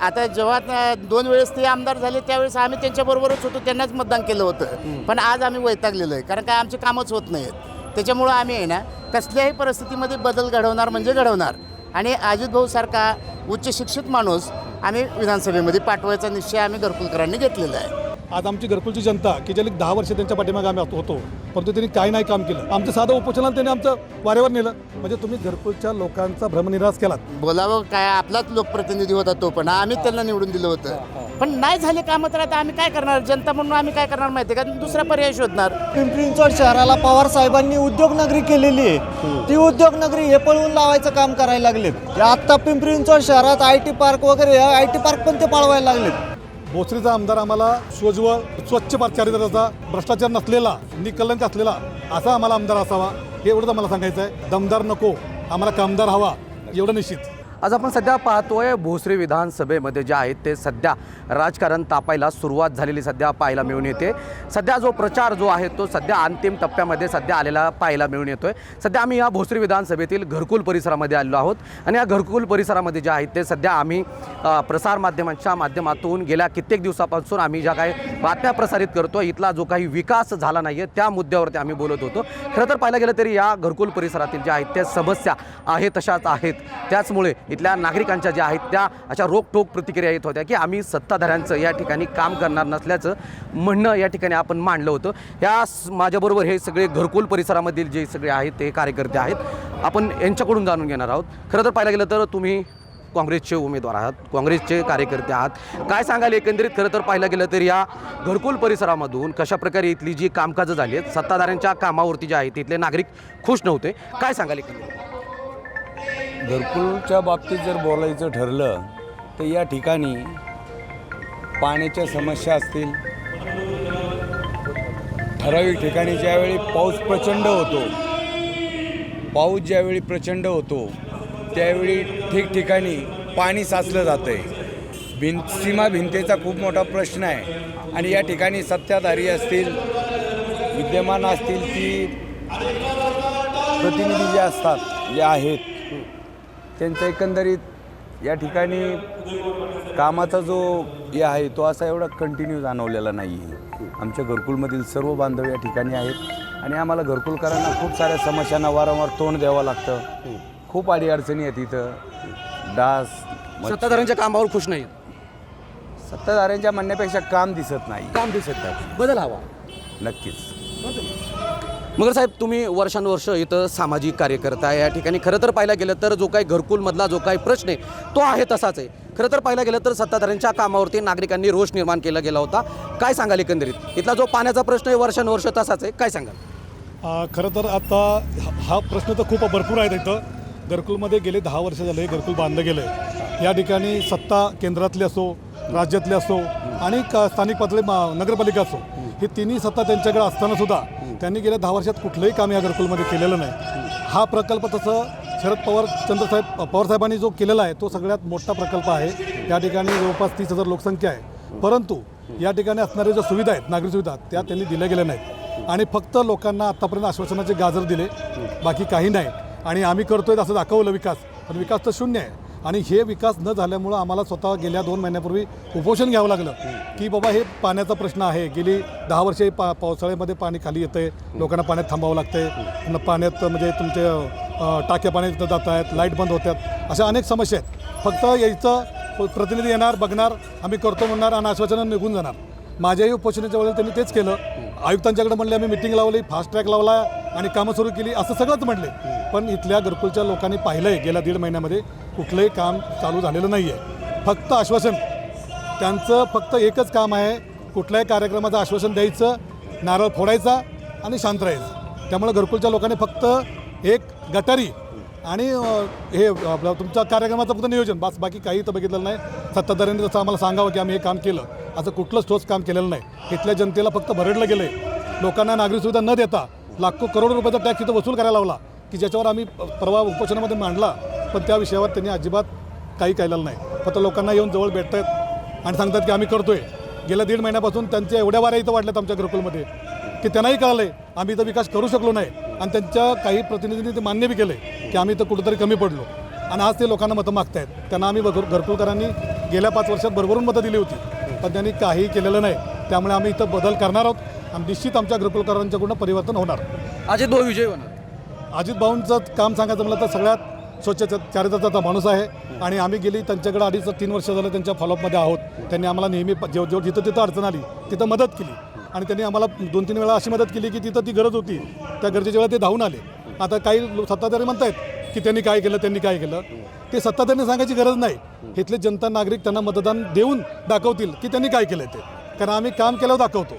आता जेव्हा त्या दोन वेळेस ते आमदार झाले त्यावेळेस आम्ही त्यांच्याबरोबरच होतो त्यांनाच मतदान केलं होतं. पण आज आम्ही वैतागलेलो आहे कारण काय आमचे कामच होत नाहीत. त्याच्यामुळं आम्ही आहे ना कसल्याही परिस्थितीमध्ये बदल घडवणार म्हणजे घडवणार. आणि अजित भाऊसारखा उच्च शिक्षित माणूस आम्ही विधानसभेमध्ये पाठवायचा निश्चय आम्ही घरकुलकरांनी घेतलेला आहे. आज आमची घरकुलची जनता की गेली दहा वर्ष त्यांच्या पाठीमागे आम्ही होतो परंतु त्यांनी काही नाही काम केलं. आमचं साधं उपोषणाला त्यांनी आमचं वारेवर नेलं. म्हणजे तुम्ही घरकुलच्या लोकांचा भ्रमनिरास केलात. बोलावं काय आपलाच लोकप्रतिनिधी होता तो पण. आम्ही त्यांना निवडून दिलं होतं. पण नाही झाले कामं तर आता आम्ही काय करणार? जनता म्हणून आम्ही काय करणार माहिती आहे का? दुसरा पर्याय शोधणार. पिंपरी चिंचवड शहराला पवार साहेबांनी उद्योगनगरी केलेली आहे. ती उद्योगनगरी हे पळवून लावायचं काम करायला लागलेत. आत्ता पिंपरी चिंचवड शहरात आय टी पार्क वगैरे आय टी पार्क पण ते पळवायला लागलेत. भोसरीचा आमदार आम्हाला सोजवळ स्वच्छ चारित्र्याचा भ्रष्टाचार नसलेला निकलंक असलेला असा आम्हाला आमदार असावा हे एवढंच आम्हाला सांगायचं आहे दमदार नको आम्हाला कामदार हवा एवढं निश्चित. आज आपण सध्या पाहतोय भोसरी विधानसभेमध्ये जे आहेत ते सध्या राजकारण तापायला सुरुवात झालेली सध्या पाहायला मिळून येते. सध्या जो प्रचार जो आहे तो सध्या अंतिम टप्प्यामध्ये सध्या आलेला पाहायला मिळून येतोय. सध्या आम्ही या भोसरी विधानसभेतील घरकुल परिसरामध्ये आलेलो आहोत आणि या घरकुल परिसरामध्ये जे आहेत ते सध्या आम्ही प्रसारमाध्यमांच्या माध्यमातून गेल्या कित्येक दिवसापासून आम्ही ज्या काही बातम्या प्रसारित करतो इथला जो काही विकास झाला नाही आहे त्या मुद्द्यावरती आम्ही बोलत होतो. खरं तर पाहायला गेलं तरी या घरकुल परिसरातील ज्या आहेत त्या समस्या आहेत तशाच आहेत. त्याचमुळे इथल्या नागरिकांच्या ज्या आहेत त्या अशा रोखोक प्रतिक्रिया येत होत्या की आम्ही सत्ताधाऱ्यांचं या ठिकाणी काम करणार नसल्याचं म्हणणं या ठिकाणी आपण मांडलं होतं. या माझ्याबरोबर हे सगळे घरकुल परिसरामधील जे सगळे आहेत ते कार्यकर्ते आहेत. आपण यांच्याकडून जाणून घेणार आहोत. खरं तर पाहायला गेलं तर तुम्ही काँग्रेसचे उमेदवार आहात काँग्रेसचे कार्यकर्ते आहात. काय सांगाल एकंदरीत? खरं तर पाहायला गेलं तर या घरकुल परिसरामधून कशाप्रकारे इथली जी कामकाजं झाली आहेत सत्ताधाऱ्यांच्या कामावरती जे आहेत तिथले नागरिक खुश नव्हते. काय सांगाल एकंदरीत? घरकुलच्या बाबतीत जर बोलायचं ठरलं तर या ठिकाणी पाण्याच्या समस्या असतील. ठराविक ठिकाणी ज्यावेळी पाऊस प्रचंड होतो पाऊस ज्यावेळी प्रचंड होतो त्यावेळी ठिकठिकाणी पाणी साचलं जातं आहे भिं सीमा भिंतीचा खूप मोठा प्रश्न आहे. आणि या ठिकाणी सत्ताधारी असतील विद्यमान असतील ती प्रतिनिधी जे असतात जे आहेत त्यांचं एकंदरीत या ठिकाणी कामाचा जो हे आहे तो असा एवढा कंटिन्यू जाणवलेला नाही आहे. आमच्या घरकुलमधील सर्व बांधव या ठिकाणी आहेत. आणि आम्हाला घरकुलकरांना खूप साऱ्या समस्यांना वारंवार तोंड द्यावं लागतं. खूप अडीअडचणी आहेत इथं. डास. सत्ताधाऱ्यांच्या कामावर खुश नाही सत्ताधाऱ्यांच्या म्हणण्यापेक्षा काम दिसत नाही. काम दिसत नाही. बदल हवा. नक्कीच. मगर साहेब तुम्ही वर्षानुवर्ष इथं सामाजिक कार्यकर्ता आहे. या ठिकाणी खरं तर पाहायला गेलं तर जो काही घरकुलमधला जो काही प्रश्न आहे तो आहे तसाच आहे. खरं तर पाहायला गेलं तर सत्ताधाऱ्यांच्या कामावरती नागरिकांनी रोष निर्माण केला गेला होता. काय सांगाल एकंदरीत? इथला जो पाण्याचा प्रश्न आहे वर्षानुवर्ष तसाच आहे. काय सांगाल? खरं तर आता हा- प्रश्न तर खूप भरपूर आहेत इथं. घरकुलमध्ये गेले दहा वर्ष झाले घरकुल बांधलं गेलं आहे या ठिकाणी सत्ता केंद्रातली असो राज्यातली असो आणि स्थानिक पातळी मा- नगरपालिका असो हे तिन्ही सत्ता त्यांच्याकडे असताना सुद्धा त्यांनी गेल्या दहा वर्षात कुठलंही काम या घरकुलमध्ये केलेलं नाही. हा प्रकल्प तसं शरद पवार चंद्रसाहेब पवारसाहेबांनी जो केलेला आहे तो सगळ्यात मोठा प्रकल्प आहे. या ठिकाणी जवळपास तीस हजार लोकसंख्या आहे. परंतु या ठिकाणी असणाऱ्या ज्या सुविधा आहेत नागरी सुविधा त्या त्यांनी दिल्या गेल्या नाहीत. आणि फक्त लोकांना आत्तापर्यंत आश्वासनाचे गाजर दिले बाकी काही नाही. आणि आम्ही करतोय असं दाखवलं विकास पण विकास तर शून्य आहे. आणि हे विकास न झाल्यामुळं आम्हाला स्वतः गेल्या दोन महिन्यापूर्वी उपोषण घ्यावं लागलं. की बाबा हे पाण्याचा प्रश्न आहे. गेली दहा वर्षे पा पावसाळ्यामध्ये पाणी खाली येतं आहे लोकांना पाण्यात थांबावं लागतं पाण्यात म्हणजे तुमचे टाक्या पाण्यात जात आहेत. लाइट बंद होतात अशा अनेक समस्या आहेत. फक्त यायचं प्रतिनिधी येणार बघणार आम्ही करतो म्हणणार आणि आश्वासनं निघून जाणार. माझ्याही उपोषणाच्या वेळेला त्यांनी तेच केलं. आयुक्तांच्याकडे म्हणले आम्ही मिटिंग लावली फास्ट ट्रॅक लावला आणि कामं सुरू केली असं सगळंच म्हणले. पण इथल्या घरकुलच्या लोकांनी पाहिलं आहे गेल्या दीड महिन्यामध्ये कुठलंही काम चालू झालेलं नाही आहे फक्त आश्वासन. त्यांचं फक्त एकच काम आहे कुठल्याही कार्यक्रमाचं आश्वासन द्यायचं नारळ फोडायचा आणि शांत राहायचं. त्यामुळे घरकुलच्या लोकांनी फक्त एक गटारी आणि हे आपलं तुमच्या कार्यक्रमाचं फक्त नियोजन. बस बाकी काही तर बघितलं नाही. सत्ताधाऱ्यांनी जसं आम्हाला सांगावं की आम्ही हे काम केलं. असं कुठलंच ठोस काम केलेलं नाही. इथल्या जनतेला फक्त भरडलं गेलं आहे लोकांना नागरी सुविधा न देता लाखो करोडो रुपयाचा टॅक्स इथं वसूल करायला लावला की ज्याच्यावर आम्ही परवा उपोषणामध्ये मांडला पण त्या विषयावर त्यांनी अजिबात काही केलेलं नाही. फक्त लोकांना येऊन जवळ भेटत आहेत आणि सांगतात की आम्ही करतोय. गेल्या दीड महिन्यापासून त्यांच्या एवढ्या वाऱ्या इथं वाढल्यात आमच्या घरकुलमध्ये की त्यांनाही कळलं आहे आम्ही इथं विकास करू शकलो नाही. आणि त्यांच्या काही प्रतिनिधींनी ते मान्य बी केलं की आम्ही इथं कुठंतरी कमी पडलो. आणि आज ते लोकांना मतं मागतायत. त्यांना आम्ही घरकुलकरांनी गेल्या पाच वर्षात भरभरून मतं दिली होती. त्यांनी काही केलेलं नाही. त्यामुळे आम्ही इथं बदल करणार आहोत. आणि निश्चित आमच्या घरकुलकरांच्याकडून परिवर्तन होणार. अजित भाऊ विजय होणार. अजित भाऊंचं काम सांगायचं म्हटलं तर सगळ्यात स्वच्छ चारित्र्याचा माणूस आहे. आणि आम्ही गेली त्यांच्याकडे अडीच तीन वर्ष झालं त्यांच्या फॉलोअपमध्ये आहोत. त्यांनी आम्हाला नेहमी जेव्हा जेव्हा जिथं तिथं अडचण आली तिथं मदत केली. आणि त्यांनी आम्हाला दोन तीन वेळा अशी मदत केली की तिथं ती गरज होती. त्या गरजेच्या वेळा ते धावून आले. आता काही सत्ताधारी म्हणतायत की त्यांनी काय केलं त्यांनी काय केलं. ते सत्ताधाऱ्यांनी सांगायची गरज नाही. इथले जनता नागरिक त्यांना मतदान देऊन दाखवतील की त्यांनी काय केलं ते. कारण आम्ही काम केल्यावर दाखवतो.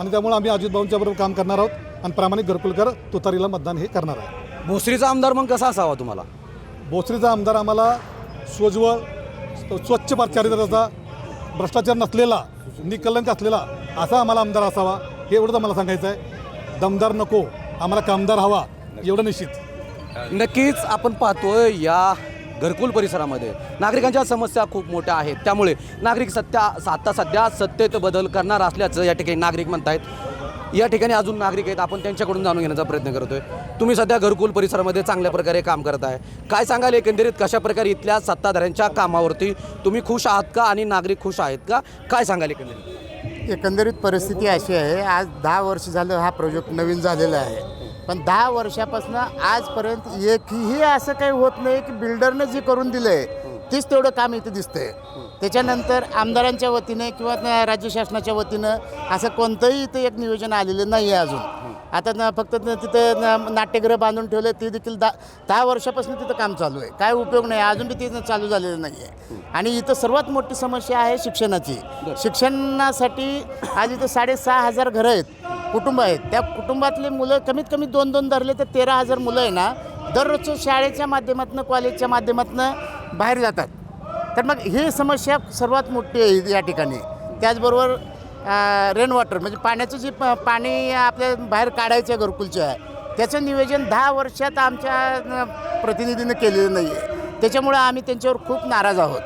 आणि त्यामुळे आम्ही अजित बरोबर काम करणार आहोत. आणि प्रामाणिक घरकुलकर तुतारीला मतदान हे करणार आहे. भोसरीचा आमदार मग कसा असावा तुम्हाला? भोसरीचा आमदार आम्हाला सोज्वळ स्वच्छ चारित्र्याचा भ्रष्टाचार नसलेला निकलंक असलेला असा आम्हाला आमदार असावा हे एवढंच आम्हाला सांगायचं आहे. दमदार नको. आम्हाला कामदार हवा एवढं निश्चित. नक्कीच आपण पाहतोय या घरकुल परिसरामध्ये नागरिकांच्या समस्या खूप मोठ्या आहेत. त्यामुळे नागरिक सत्या आता सध्या सत्तेत बदल करणार असल्याचं या ठिकाणी नागरिक म्हणतायत. या ठिकाणी अजून नागरिक आहेत. आपण त्यांच्याकडून जाणून घेण्याचा प्रयत्न करतोय. तुम्ही सध्या घरकुल परिसरामध्ये चांगल्या प्रकारे काम करत आहे. काय सांगाल एकंदरीत कशा प्रकारे इथल्या सत्ताधाऱ्यांच्या कामावरती तुम्ही खुश आहात का आणि नागरिक खुश आहेत का? काय सांगाल एकंदरीत? एकंदरीत परिस्थिती अशी आहे. आज दहा वर्ष झालं हा प्रोजेक्ट नवीन झालेला आहे. पण दहा वर्षापासून आजपर्यंत एकही असं काही होत नाही की बिल्डरनं जे करून दिलं आहे तेच तेवढं काम इथं दिसतंय. त्याच्यानंतर आमदारांच्या वतीने किंवा राज्य शासनाच्या वतीनं असं कोणतंही इथं एक नियोजन आलेलं नाही आहे अजून. आता न फक्त तिथं न- नाट्यगृह बांधून ठेवलं ते देखील दहा दहा वर्षापासून तिथं काम चालू आहे. काय उपयोग नाही अजून बी ते चालू झालेलं नाही आहे आणि इथं सर्वात मोठी समस्या आहे शिक्षणाची. शिक्षणासाठी आज इथं साडेसहा हजार घरं आहेत. कुटुंब आहेत. त्या कुटुंबातले मुलं कमीत कमी दोन दोन धरले तर तेरा हजार मुलं आहे ना दररोजच्या शाळेच्या माध्यमातून कॉलेजच्या माध्यमातून बाहेर जातात. तर मग ही समस्या सर्वात मोठी आहे या ठिकाणी. त्याचबरोबर रेन वॉटर म्हणजे पाण्याचं जे प- पाणी आपल्या बाहेर काढायचं आहे घरकुलच्या त्याचं नियोजन दहा वर्षात आमच्या प्रतिनिधीनं केलेलं नाही आहे त्याच्यामुळं आम्ही त्यांच्यावर खूप नाराज आहोत.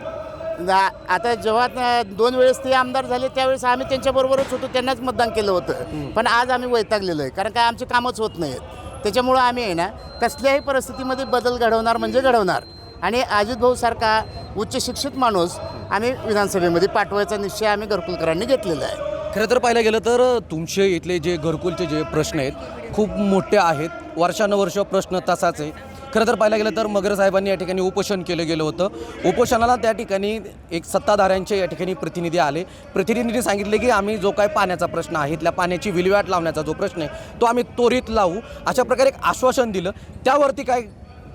दा- आता जेव्हा न- दोन वेळेस ते आमदार झाले त्यावेळेस आम्ही त्यांच्याबरोबरच होतो त्यांनाच मतदान केलं होतं. पण आज आम्ही वैतागलेलो आहे कारण काय आमचे कामच होत नाहीत. त्याच्यामुळं आम्ही आहे ना कसल्याही परिस्थितीमध्ये बदल घडवणार म्हणजे घडवणार. आणि अजित भाऊसारखा उच्च शिक्षित माणूस आम्ही विधानसभेमध्ये पाठवायचा निश्चय आम्ही घरकुलकरांनी घेतलेला आहे. खरं तर पाहायला गेलं तर तुमचे इथले जे घरकुलचे जे प्रश्न आहेत खूप मोठे आहेत. वर्षानुवर्ष प्रश्न तसाच आहे. खरं तर पाहायला गेलं तर मगर साहेबांनी या ठिकाणी उपोषण केलं गेलं होतं. उपोषणाला त्या ठिकाणी एक सत्ताधाऱ्यांचे या ठिकाणी प्रतिनिधी आले. प्रतिनिधींनी सांगितले की आम्ही जो काय पाण्याचा प्रश्न आहे इथल्या पाण्याची विल्हेवाट लावण्याचा जो प्रश्न आहे तो आम्ही त्वरित लावू. अशा प्रकारे एक आश्वासन दिलं. त्यावरती काय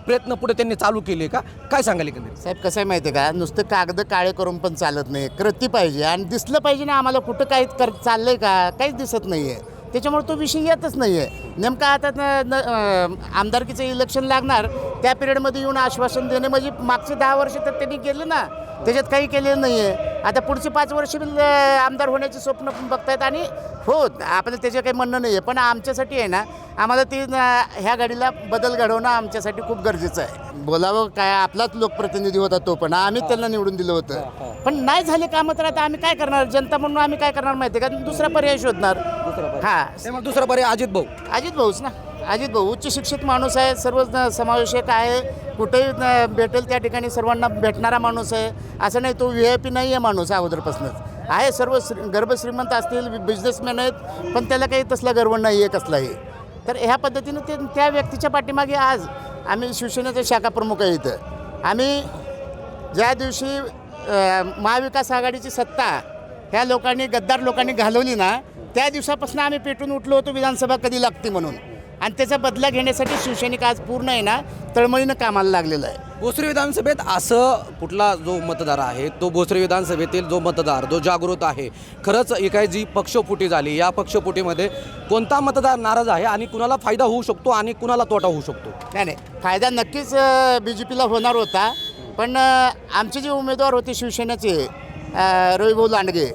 प्रयत्न पुढे त्यांनी चालू केले का? काय सांगायला एकंदरीत? साहेब कसं आहे माहिती आहे का? नुसतं कागद काळे करून पण चालत नाही. कृती पाहिजे. आणि दिसलं पाहिजे ना आम्हाला कुठं काही कर चाललंय का? काहीच दिसत नाही आहे त्याच्यामुळे तो विषय येतच नाही आहे नेमका आता न- आमदारकीचं इलेक्शन लागणार त्या पिरियडमध्ये येऊन आश्वासन देणे म्हणजे मागचे दहा वर्ष तर त्यांनी केलं ना. त्याच्यात काही केलेलं नाही आहे आता पुढचे पाच वर्ष आमदार होण्याचे स्वप्न पण बघतायत आणि हो आपलं त्याचं काही म्हणणं नाही आहे पण आमच्यासाठी आहे ना आम्हाला ती ह्या गाडीला बदल घडवणं आमच्यासाठी खूप गरजेचं आहे. बोलावं काय आपलाच लोकप्रतिनिधी होता तो पण आम्ही त्यांना निवडून दिलं होतं. पण नाही झाले कामं तर आता आम्ही काय करणार? जनता म्हणून आम्ही काय करणार माहिती आहे का? दुसरा पर्याय शोधणार. हा. दुसरा पर्याय अजित भाऊ. अजित भाऊच ना. अजित भाऊ उच्च शिक्षित माणूस आहे सर्व समावेशक आहे. कुठेही न- भेटेल त्या ठिकाणी सर्वांना भेटणारा माणूस आहे. असं नाही तो व्ही आय पी नाही आहे माणूस अगोदरपासूनच. आहे सर्व श्री गर्भश्रीमंत असतील बिझनेसमॅन आहेत पण त्याला काही तसला गर्व नाही आहे कसलाही. तर ह्या पद्धतीनं ते त्या व्यक्तीच्या पाठीमागे आज आम्ही शिवसेनेचे शाखाप्रमुख आहे इथं. आम्ही ज्या दिवशी महाविकास आघाडीची सत्ता ह्या लोकांनी गद्दार लोकांनी घालवली ना त्या दिवसापासून आम्ही पेटून उठलो होतो विधानसभा कधी लागते म्हणून. आणि त्याचा बदला घेण्यासाठी शिवसैनिक आज पूर्ण आहे ना तळमळीनं कामाला लागलेलं आहे. भोसरी विधानसभेत असं कुठला जो मतदार आहे तो भोसरी विधानसभेतील जो मतदार जो जागृत आहे खरंच एका जी पक्षफुटी झाली या पक्षफुटीमध्ये कोणता मतदार नाराज आहे आणि कुणाला फायदा होऊ शकतो आणि कुणाला तोटा होऊ शकतो? नाही नाही फायदा नक्कीच बी जे पीला होणार होता पण आमचे जे उमेदवार होते शिवसेनेचे रविभाऊ लांडगे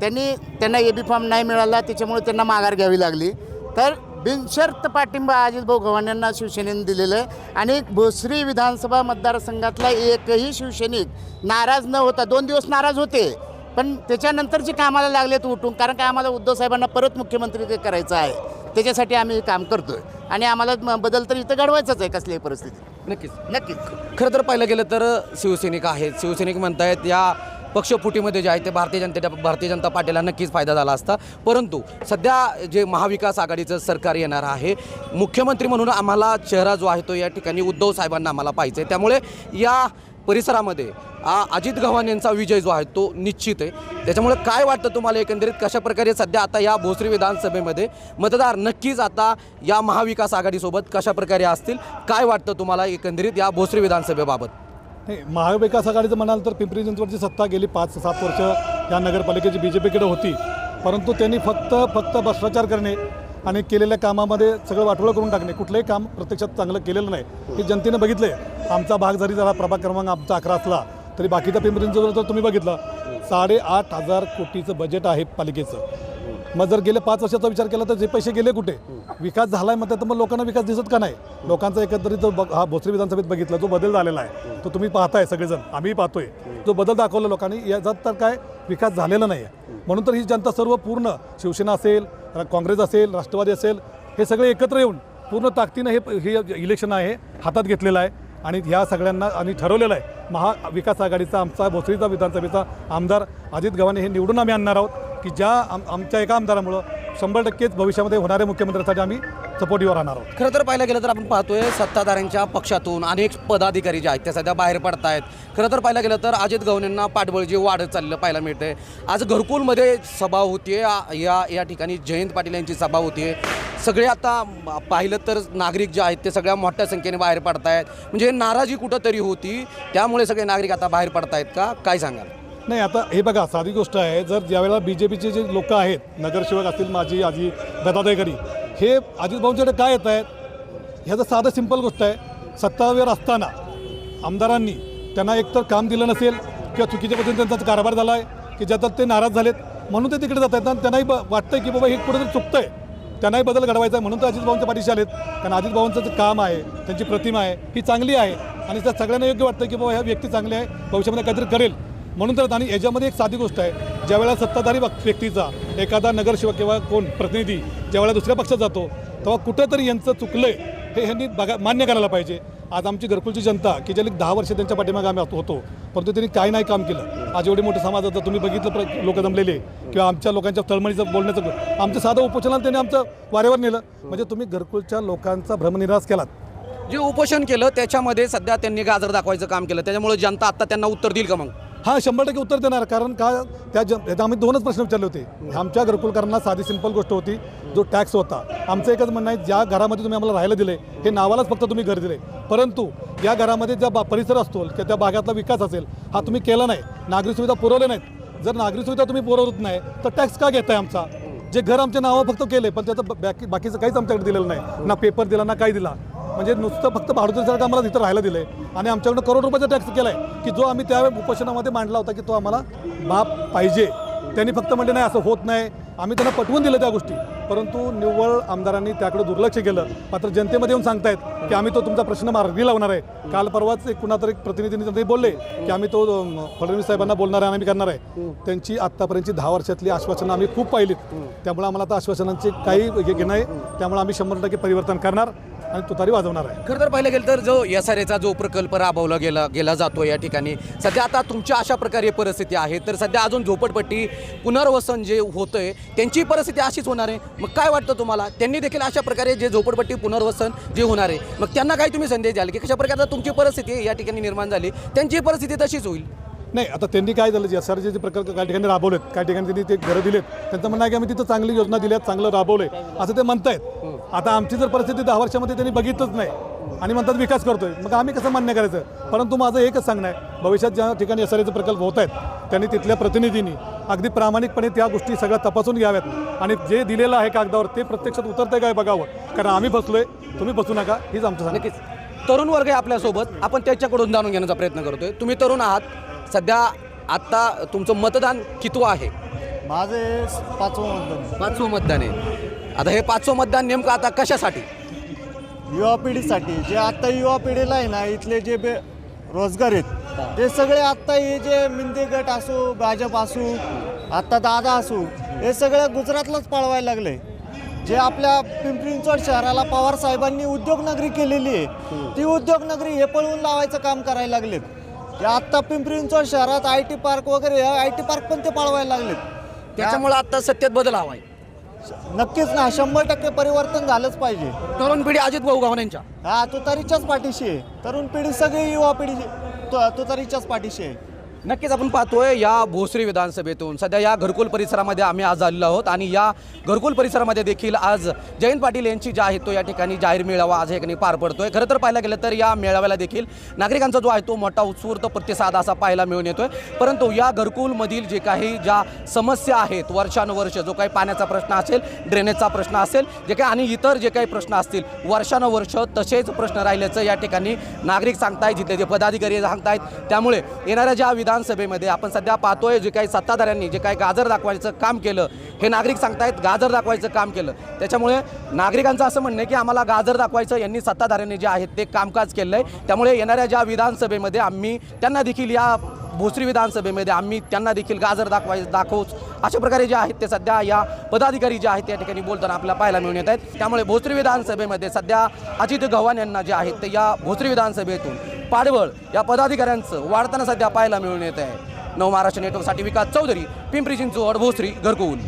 त्यांनी त्यांना ए बी फॉर्म नाही मिळाला त्याच्यामुळे त्यांना माघार घ्यावी लागली. तर बिनशर्त पाठिंबा अजित भाऊ गव्हाण यांना शिवसेनेने दिलेलं आहे. आणि भोसरी विधानसभा मतदारसंघातला एकही शिवसैनिक नाराज न होता दोन दिवस नाराज होते पण त्याच्यानंतर जे कामाला लागलेत उठून कारण काय आम्हाला उद्धव साहेबांना परत मुख्यमंत्री ते करायचं आहे. त्याच्यासाठी आम्ही हे काम करतोय. आणि आम्हाला बदल तर इथं घडवायचाच आहे कसल्याही परिस्थितीत. नक्कीच. नक्कीच. खरं तर पाहिलं गेलं तर शिवसैनिक आहेत. शिवसैनिक म्हणतायत या पक्षफुटीमध्ये जे आहे ते भारतीय जनतेच्या भारतीय जनता पार्टीला नक्कीच फायदा झाला असता. परंतु सध्या जे महाविकास आघाडीचं सरकार येणार आहे मुख्यमंत्री म्हणून आम्हाला चेहरा जो आहे तो या ठिकाणी उद्धव साहेबांना आम्हाला पाहिजे त्यामुळे या परिसरामध्ये अजित गव्हाण यांचा विजय जो आहे तो निश्चित आहे. त्याच्यामुळे काय वाटतं तुम्हाला एकंदरीत? कशा प्रकारे सध्या आता या भोसरी विधानसभेमध्ये मतदार नक्कीच आता या महाविकास आघाडीसोबत कशा प्रकारे असतील? काय वाटतं तुम्हाला एकंदरीत या भोसरी विधानसभेबाबत? नाही महाविकास आघाडीचं म्हणाल तर पिंपरी चिंचवडची सत्ता गेली पाच सात वर्ष या नगरपालिकेची बी जे पीकडे होती. परंतु त्यांनी फक्त फक्त भ्रष्टाचार करणे आणि केलेल्या कामामध्ये सगळं वाटोळं करून टाकणे. कुठलंही काम प्रत्यक्षात चांगलं केलेलं नाही. हे जनतेनं बघितलं आहे आमचा भाग जरी जरा प्रभाग क्रमांक आमचा अकरा असला तरी बाकीचा पिंपरी चिंचवड तर तुम्ही बघितलं. साडेआठ हजार कोटीचं बजेट आहे पालिकेचं. मग जर गेले पाच वर्षाचा विचार केला तर जे पैसे गेले कुठे? विकास झालाय मग तर मग लोकांना विकास दिसत का नाही? लोकांचा एकंदरीत जो बघ- हा भोसरी विधानसभेत बघितला जो बदल झालेला आहे तो तुम्ही पाहताय सगळेजण आम्ही पाहतोय. जो बदल दाखवला लोकांनी याचा तर काय विकास झालेला नाही आहे म्हणून तर ही जनता सर्व पूर्ण शिवसेना असेल काँग्रेस असेल राष्ट्रवादी असेल हे सगळे एकत्र येऊन पूर्ण ताकदीनं हे हे इलेक्शन आहे हातात घेतलेलं आहे. आणि ह्या सगळ्यांना आणि ठरवलेलं आहे. महाविकास आघाडीचा आमचा भोसरीचा विधानसभेचा आमदार अजित गव्हाणे हे निवडून आम्ही आणणार आहोत की ज्या आम आमच्या एका आमदारामुळं शंभर टक्केच भविष्यामध्ये होणाऱ्या मुख्यमंत्र्यांसाठी आम्ही सपोर्टिव्ह राहणार आहोत. खरं तर पाहायला गेलं तर आपण पाहतोय सत्ताधाऱ्यांच्या पक्षातून अनेक पदाधिकारी जे आहेत ते सध्या बाहेर पडत आहेत. खरं तर पाहायला गेलं तर अजित गव्हाणेंना पाठबळ जे वाढत चाललेलं पाहायला मिळतंय. आज घरकुलमध्ये सभा होतीये. या या ठिकाणी जयंत पाटील यांची सभा होतीये. सगळे आता पाहिलं तर नागरिक जे आहेत ते सगळ्या मोठ्या संख्येने बाहेर पडत आहेत म्हणजे नाराजी कुठंतरी होती त्यामुळे सगळे नागरिक आता बाहेर पडत आहेत का? काय सांगाल? नाही आता हे बघा साधी गोष्ट आहे जर ज्यावेळेला बी जे पीचे जे लोक आहेत नगरसेवक असतील माझी आजी दत्तात्रयकरी हे अजित भाऊंच्याकडे काय येत आहेत? ह्याचं साधं सिंपल गोष्ट आहे. सत्तावेर असताना आमदारांनी त्यांना एकतर काम दिलं नसेल किंवा चुकीच्या पद्धतीने त्यांचा कारभार झाला आहे की ज्याच्यात ते नाराज झालेत म्हणून ते तिकडे जात आहेत आणि त्यांनाही ब- की बाबा हे कुठेतरी आहे त्यांनाही बदल घडवायचा आहे म्हणून तर अजितभाऊंच्या पाठीशी आलेत. कारण अजितभाऊंचं जे काम आहे त्यांची प्रतिमा आहे ही चांगली आहे. आणि त्या सगळ्यांना योग्य वाटतं की बाबा ह्या व्यक्ती चांगली आहे भविष्यामध्ये काहीतरी करेल. म्हणून तर आणि याच्यामध्ये एक साधी गोष्ट आहे. ज्यावेळेला सत्ताधारी व्यक्तीचा एखादा नगरसेवक किंवा कोण प्रतिनिधी ज्यावेळेला दुसऱ्या पक्षात जातो तेव्हा कुठंतरी यांचं चुकलं हे ह्यांनी बघा मान्य करायला पाहिजे. आज आमची घरकुलची जनता की ज्याला दहा वर्ष त्यांच्या पाठीमागे आम्ही होतो परंतु त्यांनी काही नाही काम केलं. आज एवढे मोठे समाजाचं तुम्ही बघितलं प्र लोक जमलेले किंवा आमच्या लोकांच्या तळमळीचं बोलण्याचं आमचं साधं उपोषणाला त्यांनी आमचं वाऱ्यावर नेलं. म्हणजे तुम्ही घरकुलच्या लोकांचा भ्रमनिराश केलात. जे उपोषण केलं त्याच्यामध्ये सध्या त्यांनी गाजर दाखवायचं काम केलं. त्याच्यामुळे जनता आता त्यांना उत्तर देईल का मग? हा शंभर टक्के उत्तर देणार कारण का त्या जन आम्ही दोनच प्रश्न विचारले होते. आमच्या घरकुलकरांना साधी सिंपल गोष्ट होती जो टॅक्स होता. आमचं एकच म्हणणं आहे ज्या घरामध्ये तुम्ही आम्हाला राहायला दिले हे नावालाच फक्त तुम्ही घर दिले परंतु या घरामध्ये ज्या बा परिसर असतो किंवा त्या भागातला विकास असेल हा तुम्ही केला नाही. नागरी सुविधा पुरवल्या नाहीत. जर नागरी सुविधा तुम्ही पुरवत नाही तर टॅक्स का घेताय आमचा? जे घर आमच्या नावं फक्त केले पण त्याचं बाकी बाकीचं काहीच आमच्याकडे दिलेलं नाही. ना पेपर दिला ना काही दिला. म्हणजे नुसतं फक्त भाडुतीसारखं आम्हाला तिथं राहायला दिलं आहे आणि आमच्याकडनं करोड रुपयाचा टॅक्स केला आहे की जो आम्ही त्या उपोषणामध्ये मांडला होता की तो आम्हाला माफ पाहिजे. त्यांनी फक्त म्हणले नाही असं होत नाही. आम्ही त्यांना पटवून दिलं त्या गोष्टी. परंतु निव्वळ आमदारांनी त्याकडे दुर्लक्ष केलं. मात्र जनतेमध्ये येऊन सांगतायत की आम्ही तो तुमचा प्रश्न मार्गी लावणार आहे. काल परवाच एक कुणातरी एक प्रतिनिधीने बोलले की आम्ही तो फडणवीस साहेबांना बोलणार आहे आम्ही करणार आहे. त्यांची आत्तापर्यंतची दहा वर्षातली आश्वासनं आम्ही खूप पाहिलीत. त्यामुळे आम्हाला आता आश्वासनांचे काही हे घेणं आहे. त्यामुळे आम्ही शंभर टक्के परिवर्तन करणार. आणि तुतारी वाजवणार आहे. खरं तर पाहिलं गेलं तर जो एस आर एचा जो प्रकल्प राबवला गेला गेला जातो या ठिकाणी सध्या आता तुमच्या अशा प्रकारे परिस्थिती आहे तर सध्या अजून झोपडपट्टी पुनर्वसन जे होतंय त्यांची परिस्थिती अशीच होणार आहे. मग काय वाटतं तुम्हाला? त्यांनी देखील अशा प्रकारे जे झोपडपट्टी पुनर्वसन जे होणार आहे मग त्यांना काय तुम्ही संदेश द्याल की कशा प्रकारचा तुमची परिस्थिती या ठिकाणी निर्माण झाली त्यांची परिस्थिती तशीच होईल? नाही आता त्यांनी काय झालं? जे सरचे जे प्रकल्प काही ठिकाणी राबवलेत काही ठिकाणी त्यांनी ते घरं दिलेत. त्यांचं म्हणणं आहे की आम्ही तिथं चांगली योजना दिल्यात चांगलं राबवलंय असं ते म्हणतायत. आता आमची जर परिस्थिती दहा वर्षामध्ये त्यांनी बघितलंच नाही आणि म्हणतात विकास करतोय मग आम्ही कसं मान्य करायचं? परंतु माझं एकच सांगणं आहे भविष्यात ज्या ठिकाणी एस प्रकल्प होत आहेत त्यांनी तिथल्या प्रतिनिधींनी अगदी प्रामाणिकपणे त्या गोष्टी सगळ्या तपासून घ्याव्यात आणि जे दिलेलं आहे कागदावर ते प्रत्यक्षात उतरतंय काय बघावं? कारण आम्ही बसलोय तुम्ही बसू नका हीच आमचं सांगणं नक्कीच. तरुण वर्ग आहे आपल्यासोबत आपण त्याच्याकडून जाणून घेण्याचा प्रयत्न करतोय. तुम्ही तरुण आहात सध्या आत्ता तुमचं मतदान कितवं आहे? माझे पाचवं मतदान पाचवं मतदान आहे. आता हे पाचवं मतदान नेमकं आता कशासाठी? युवा पिढीसाठी. जे आत्ता युवा पिढीला आहे ना इथले जे बे रोजगार आहेत ते सगळे आत्ता हे जे मिंदी गट असू भाजप असू आत्ता दादा असू हे सगळं गुजरातलाच पळवायला लागले. जे आपल्या पिंपरी चिंचवड शहराला पवार साहेबांनी उद्योगनगरी केलेली आहे ती उद्योगनगरी हे पळवून लावायचं काम करायला लागलेत. जे आत्ता पिंपरी चिंचवड शहरात आय टी पार्क वगैरे आय टी पार्क पण ते पाळवायला लागलेत. त्याच्यामुळे आता सत्तेत बदल हवा आहे. नक्कीच ना शंभर टक्के परिवर्तन झालंच पाहिजे. तरुण पिढी अजित भाऊ गव्हाणेंच्या हा तुतारीच्याच पाठीशी आहे. तरुण पिढी सगळी युवा पिढी तु- तुतारीच्याच पाठीशी आहे. नक्कीच आपण पाहतोय या भोसरी विधानसभेतून. सध्या या घरकुल परिसरामध्ये आम्ही आज आलेलो आहोत आणि या घरकुल परिसरामध्ये देखील आज जयंत पाटील यांची जी आहे तो या ठिकाणी जाहीर मेळावा आज या ठिकाणी पार पडतोय. खरं तर पाहायला गेलं तर या मेळाव्याला देखील नागरिकांचा जो आहे तो मोठा उत्स्फूर्त प्रतिसाद असा पाहायला मिळून येतोय. परंतु या घरकुलमधील जे काही ज्या समस्या आहेत वर्षानुवर्ष जो काही पाण्याचा प्रश्न असेल ड्रेनेजचा प्रश्न असेल जे काही आणि इतर जे काही प्रश्न असतील वर्षानुवर्ष तसेच प्रश्न राहिल्याचं या ठिकाणी नागरिक सांगतायत जिथले जे पदाधिकारी सांगतायत त्यामुळे येणाऱ्या ज्या विधानसभेमध्ये आपण सध्या पाहतोय जे काही सत्ताधाऱ्यांनी जे काही गाजर दाखवायचं काम केलं हे नागरिक सांगतायत गाजर दाखवायचं काम केलं. त्याच्यामुळे नागरिकांचं असं म्हणणं आहे की आम्हाला गाजर दाखवायचं यांनी सत्ताधाऱ्यांनी जे आहेत ते कामकाज केलं आहे त्यामुळे येणाऱ्या ज्या विधानसभेमध्ये आम्ही त्यांना देखील या भोसरी विधानसभेमध्ये आम्ही त्यांना देखील गाजर दाखवाय दाखवूच अशा प्रकारे जे आहेत ते सध्या या पदाधिकारी जे आहेत त्या ठिकाणी बोलताना आपल्याला पाहायला मिळून येत आहेत. त्यामुळे भोसरी विधानसभेमध्ये सध्या अजित गव्हाण यांना जे आहेत ते या भोसरी विधानसभेतून पाडवळ या पदाधिकाऱ्यांचं वाढताना सध्या पाहायला मिळून येत आहे. नव महाराष्ट्र नेटवर्कसाठी विकास चौधरी पिंपरी चिंचवड भोसरी घरकुल.